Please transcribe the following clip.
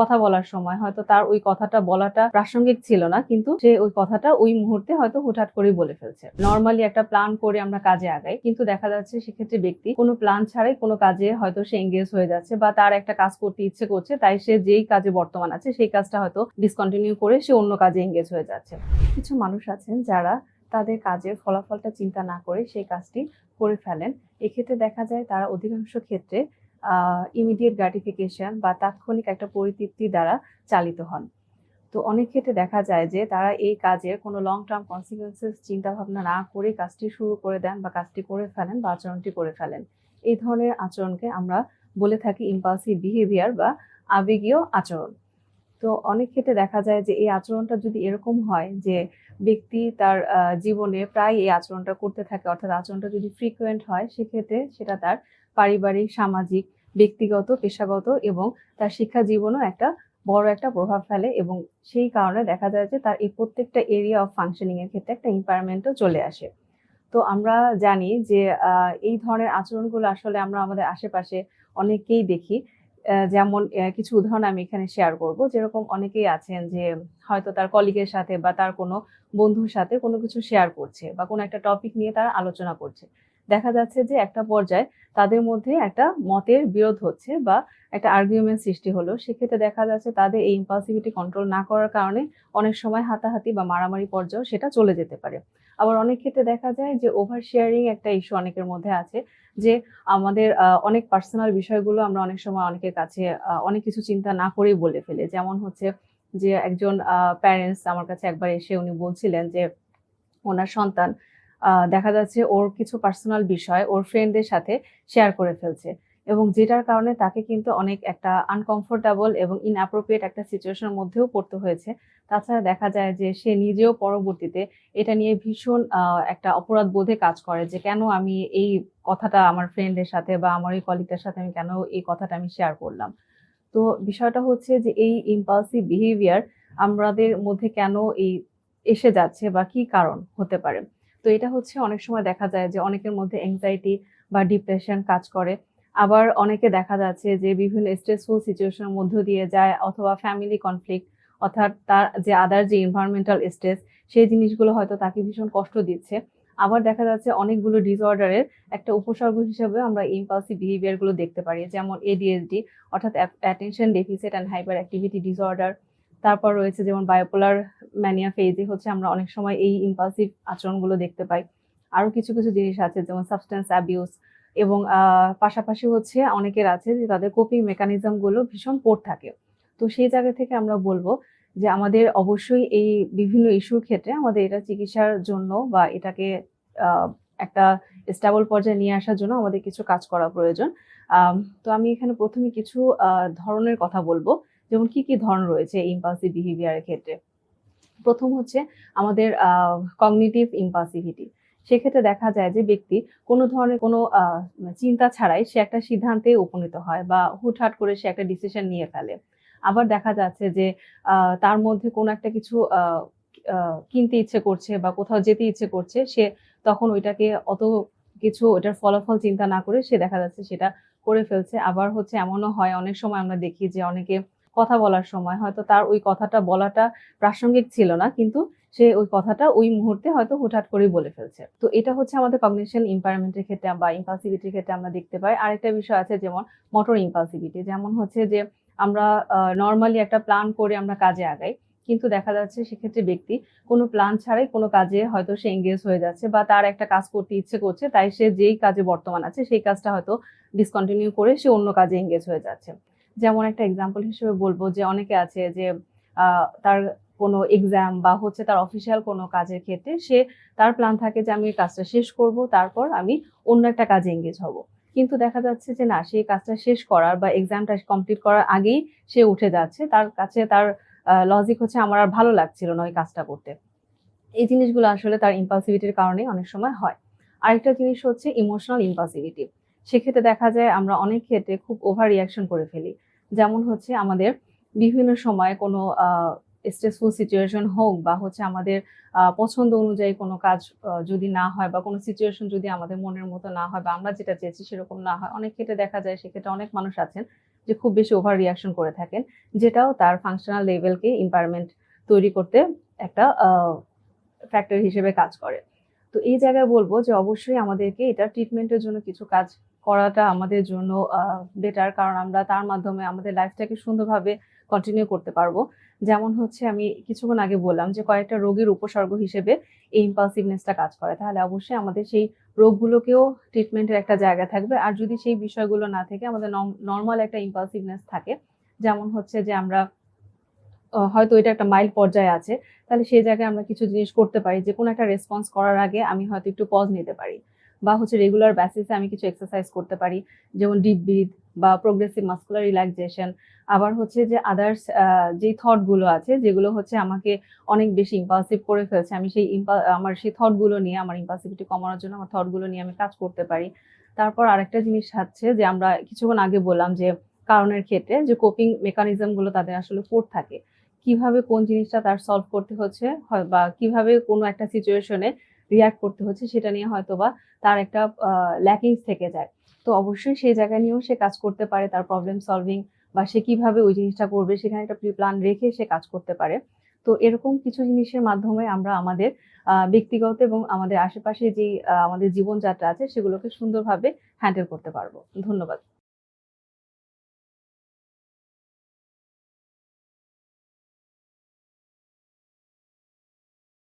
কথা বলার সময়, হয়তো তার ওই কথাটা বলাটা প্রাসঙ্গিক ছিল না, কিন্তু সে ওই কথাটা ওই মুহূর্তে হয়তো হুটহাট করেই বলে ফেলছে। নর্মালি একটা প্ল্যান করে আমরা কাজে আগাই, কিন্তু দেখা যাচ্ছে সেক্ষেত্রে ব্যক্তি কোনো প্ল্যান ছাড়াই কোনো কাজে হয়তো সে এঙ্গেজ হয়ে যাচ্ছে বা তার একটা কাজ করতে ইচ্ছে করছে, তাই সে যেই কাজে বর্তমান আছে সেই কাজটা হয়তো ডিসকন্টিনিউ করে সে অন্য কাজে এঙ্গেজ হয়ে যাচ্ছে। কিছু মানুষ আছেন যারা তাদের কাজের ফলাফলটা চিন্তা না করে সেই কাজটি করে ফেলেন। এক্ষেত্রে দেখা যায় তারা অধিকাংশ ক্ষেত্রে ইমিডিয়েট গ্র্যাটিফিকেশন বা তাৎক্ষণিক একটা পরিতৃপ্তি দ্বারা চালিত হন। তো অনেক ক্ষেত্রে দেখা যায় যে তারা এই কাজের কোনো লং টার্ম কনসিকুয়েন্সেস চিন্তা ভাবনা না করে কাজটি শুরু করে দেন বা কাজটি করে ফেলেন বা আচরণটি করে ফেলেন। এই ধরনের আচরণকে আমরা বলে থাকি ইম্পালসিভ বিহেভিয়ার বা আবেগীয় আচরণ। তো অনেক ক্ষেত্রে দেখা যায় যে এই আচরণটা যদি এরকম হয় যে ব্যক্তি তার জীবনে প্রায় এই আচরণটা করতে থাকে, অর্থাৎ আচরণটা যদি ফ্রিকুয়েন্ট হয়, সেক্ষেত্রে সেটা তার পারিবারিক, সামাজিক, ব্যক্তিগত, পেশাগত এবং তার শিক্ষা জীবনও একটা বড় একটা প্রভাব ফেলে এবং সেই কারণে দেখা যায় যে তার এই প্রত্যেকটা এরিয়া অফ ফাংশনিং এর ক্ষেত্রে একটা ইম্পায়ারমেন্টও চলে আসে। তো আমরা জানি যে এই ধরনের আচরণগুলো আসলে আমরা আমাদের আশেপাশে অনেকেই দেখি। যেমন কিছু উদাহরণ আমি এখানে শেয়ার করব। যেরকম অনেকেই আছেন যে, হয়তো তার কলিগের সাথে বা তার কোনো বন্ধুর সাথে কোনো কিছু শেয়ার করছে বা কোনো একটা টপিক নিয়ে তারা আলোচনা করছে। দেখা যাচ্ছে যে একটা পর্যায়ে তাদের মধ্যে একটা মতের বিরোধ হচ্ছে বা একটা আর্গুমেন্ট সৃষ্টি হলো। সেক্ষেত্রে দেখা যাচ্ছে তাদের এই ইম্পালসিভিটি কন্ট্রোল না করার কারণে অনেক সময় হাতাহাতি বা মারামারি পর্যায়েও সেটা চলে যেতে পারে। আবার অনেক ক্ষেত্রে দেখা যায় যে ওভার শেয়ারিং একটা ইস্যু অনেকের মধ্যে আছে যে আমাদের অনেক পার্সোনাল বিষয়গুলো আমরা অনেক সময় অনেকের কাছে অনেক কিছু চিন্তা না করেই বলে ফেলি। যেমন হচ্ছে যে একজন প্যারেন্টস আমার কাছে একবার এসে উনি বলছিলেন যে ওনার সন্তান দেখা যাচ্ছে ওর কিছু পার্সোনাল বিষয় ওর ফ্রেন্ডদের সাথে শেয়ার করে ফেলছে। এবং যেটার কারণে তাকে কিন্তু অনেক একটা আনকমফোর্টেবল এবং ইনঅ্যাপ্রোপ্রিয়েট একটা সিচুয়েশনের মধ্যেও পড়তে হয়েছে। তাছাড়া দেখা যায় যে সে নিজেও পরবর্তীতে এটা নিয়ে ভীষণ একটা অপরাধ বোধে কাজ করে যে কেন আমি এই কথাটা আমার ফ্রেন্ডের সাথে বা আমার এই কলিগটার সাথে আমি কেন এই কথাটা আমি শেয়ার করলাম। তো বিষয়টা হচ্ছে যে এই ইম্পালসিভ বিহেভিয়ার আমাদের মধ্যে কেন এই এসে যাচ্ছে বা কি কারণ হতে পারে? তো এটা হচ্ছে অনেক সময় দেখা যায় যে অনেকের মধ্যে এংজাইটি বা ডিপ্রেশন কাজ করে। আবার অনেকে দেখা যাচ্ছে যে বিভিন্ন স্ট্রেসফুল সিচুয়েশনের মধ্য দিয়ে যায় অথবা ফ্যামিলি কনফ্লিক্ট অর্থাৎ তার যে আদার যে এনভায়রনমেন্টাল স্ট্রেস সেই জিনিসগুলো হয়তো তাকে ভীষণ কষ্ট দিচ্ছে। আবার দেখা যাচ্ছে অনেকগুলো ডিসঅর্ডারের একটা উপসর্গ হিসেবে আমরা ইম্পালসিভ বিহেভিয়ারগুলো দেখতে পারি, যেমন এডিএসডি অর্থাৎ attention deficit and hyperactivity disorder তারপর রয়েছে যেমন বায়োপোলার ম্যানিয়া ফেজে হচ্ছে আমরা অনেক সময় এই ইম্পালসিভ আচরণগুলো দেখতে পাই। আরও কিছু কিছু জিনিস আছে যেমন সাবস্টেন্স অ্যাবিউস এবং পাশাপাশি হচ্ছে অনেকের আছে যে তাদের কোপিং মেকানিজমগুলো ভীষণ পোর থাকে। তো সেই জায়গা থেকে আমরা বলব যে আমাদের অবশ্যই এই বিভিন্ন ইস্যুর ক্ষেত্রে আমাদের এটা চিকিৎসার জন্য বা এটাকে একটা স্টেবল পর্যায়ে নিয়ে আসার জন্য আমাদের কিছু কাজ করা প্রয়োজন। তো আমি এখানে প্রথমে কিছু ধরনের কথা বলব। যেমন কি কি ধরন রয়েছে ইম্পালসিভ বিহেভিয়ারের ক্ষেত্রে? প্রথম হচ্ছে আমাদের কগনিটিভ ইম্পালসিভিটি সেক্ষেত্রে দেখা যায় যে ব্যক্তি কোনো ধরনের কোনো চিন্তা ছাড়াই সে একটা সিদ্ধান্তে উপনীত হয় বা হুটহাট করে সে একটা ডিসিশন নিয়ে ফেলে। আবার দেখা যাচ্ছে যে তার মধ্যে কোনো একটা কিছু কিনতে ইচ্ছে করছে বা কোথাও যেতে ইচ্ছে করছে, সে তখন ওইটাকে অত কিছু ওটার ফলাফল চিন্তা না করে সে দেখা যাচ্ছে সেটা করে ফেলছে। আবার হচ্ছে এমনও হয়, অনেক সময় আমরা দেখি যে অনেকে কথা বলার সময়। হয়তো তার ওই কথাটা বলাটা প্রাসঙ্গিক ছিল না, কিন্তু সে ওই কথাটা ওই মুহূর্তে হয়তো হুটহাট করেই বলে ফেলছে। তো এটা হচ্ছে আমাদের কগনিশন ইম্পায়ারমেন্টের ক্ষেত্রে বা ইম্পালসিভিটির ক্ষেত্রে আমরা দেখতে পাই। আরেকটা বিষয় আছে যেমন মোটর ইম্পালসিভিটি যেমন হচ্ছে যে আমরা নর্মালি একটা প্ল্যান করে আমরা কাজে আগাই, কিন্তু দেখা যাচ্ছে সেক্ষেত্রে ব্যক্তি কোনো প্ল্যান ছাড়াই কোনো কাজে হয়তো সে এঙ্গেজ হয়ে যাচ্ছে বা তার একটা কাজ করতে ইচ্ছে করছে, তাই সে যেই কাজে বর্তমান আছে সেই কাজটা হয়তো ডিসকন্টিনিউ করে সে অন্য কাজে এঙ্গেজ হয়ে যাচ্ছে। যেমন একটা এক্সাম্পল হিসেবে বলব যে অনেকে আছে যে তার কোনো এক্সাম বা হচ্ছে তার অফিসিয়াল কোনো কাজের ক্ষেত্রে সে তার প্ল্যান থাকে যে আমি কাজটা শেষ করব, তারপর আমি অন্য একটা কাজে এঙ্গেজ হব। কিন্তু দেখা যাচ্ছে যে না সেই কাজটা শেষ করার বা এক্সামটা কমপ্লিট করার আগেই সে উঠে যাচ্ছে। তার কাছে তার লজিক হচ্ছে আমার আর ভালো লাগছিল না ওই কাজটা করতে। এই জিনিসগুলো আসলে তার ইম্পালসিভিটির কারণে অনেক সময় হয়। আরেকটা জিনিস হচ্ছে ইমোশনাল ইম্পালসিভিটি সেক্ষেত্রে দেখা যায় আমরা অনেক ক্ষেত্রে খুব ওভার রিয়াকশন করে ফেলি। যেমন হচ্ছে আমাদের বিভিন্ন সময় কোনো স্ট্রেসফুল সিচুয়েশন হোক বা হচ্ছে আমাদের পছন্দ অনুযায়ী কোনো কাজ যদি না হয় বা কোনো সিচুয়েশন যদি আমাদের মনের মতো না হয় বা আমরা যেটা চেয়েছি সেরকম না হয়, অনেক ক্ষেত্রে দেখা যায় সেক্ষেত্রে অনেক মানুষ আছেন যে খুব বেশি ওভার রিয়াকশন করে থাকেন, যেটাও তার ফাংশনাল লেভেলকে ইম্পারমেন্ট তৈরি করতে একটা ফ্যাক্টর হিসেবে কাজ করে। তো এই জায়গায় বলব যে অবশ্যই আমাদেরকে এটা ট্রিটমেন্টের জন্য কিছু কাজ করাটা আমাদের জন্য বেটার কারণ আমরা তার মাধ্যমে আমাদের লাইফটাকে সুন্দরভাবে কন্টিনিউ করতে পারব। যেমন হচ্ছে আমি কিছুক্ষণ আগে বললাম যে কয়েকটা রোগের উপসর্গ হিসেবে এই ইম্পালসিভনেসটা কাজ করে। তাহলে অবশ্যই আমাদের সেই রোগগুলোকেও ট্রিটমেন্টের একটা জায়গা থাকবে। আর যদি সেই বিষয়গুলো না থেকে আমাদের নর্মাল একটা ইম্পালসিভনেস থাকে, যেমন হচ্ছে যে আমরা হয়তো এটা একটা মাইল্ড পর্যায়ে আছে, তাহলে সেই জায়গায় আমরা কিছু জিনিস করতে পারি। যে কোনো একটা রেসপন্স করার আগে আমি হয়তো একটু পজ নিতে পারি। বা হচ্ছে রেগুলার বেসিসে আমি কিছু এক্সারসাইজ করতে পারি, যেমন ডিপ ব্রিথ বা প্রোগ্রেসিভ মাস্কুলার রিল্যাক্সেশন আবার হচ্ছে যে আদার্স যেই থটগুলো আছে, যেগুলো হচ্ছে আমাকে অনেক বেশি ইম্পালসিভ করে ফেলছে, আমি সেই আমার সেই থটগুলো নিয়ে, আমার ইম্পালসিভিটি কমানোর জন্য আমার থটগুলো নিয়ে আমি কাজ করতে পারি। তারপর আরেকটা জিনিস হচ্ছে যে আমরা কিছুক্ষণ আগে বললাম যে কারণের ক্ষেত্রে যে কোপিং মেকানিজমগুলো তাদের আসলে কোড থাকে। কীভাবে কোন জিনিসটা তার সলভ করতে হচ্ছে বা কীভাবে কোনো একটা সিচুয়েশনে রিয়াক্ট করতে হচ্ছে, সেটা নিয়ে হয়তো বা তার একটা ল্যাকিংস থেকে যায়। তো অবশ্যই সেই জায়গা নিয়েও সে কাজ করতে পারে, তার প্রবলেম সলভিং বা সে কীভাবে ওই জিনিসটা করবে, সেখানে একটা প্রি প্ল্যান রেখে সে কাজ করতে পারে। তো এরকম কিছু জিনিসের মাধ্যমে আমরা আমাদের ব্যক্তিগত এবং আমাদের আশেপাশে যে আমাদের জীবনযাত্রা আছে, সেগুলোকে সুন্দরভাবে হ্যান্ডেল করতে পারব। ধন্যবাদ।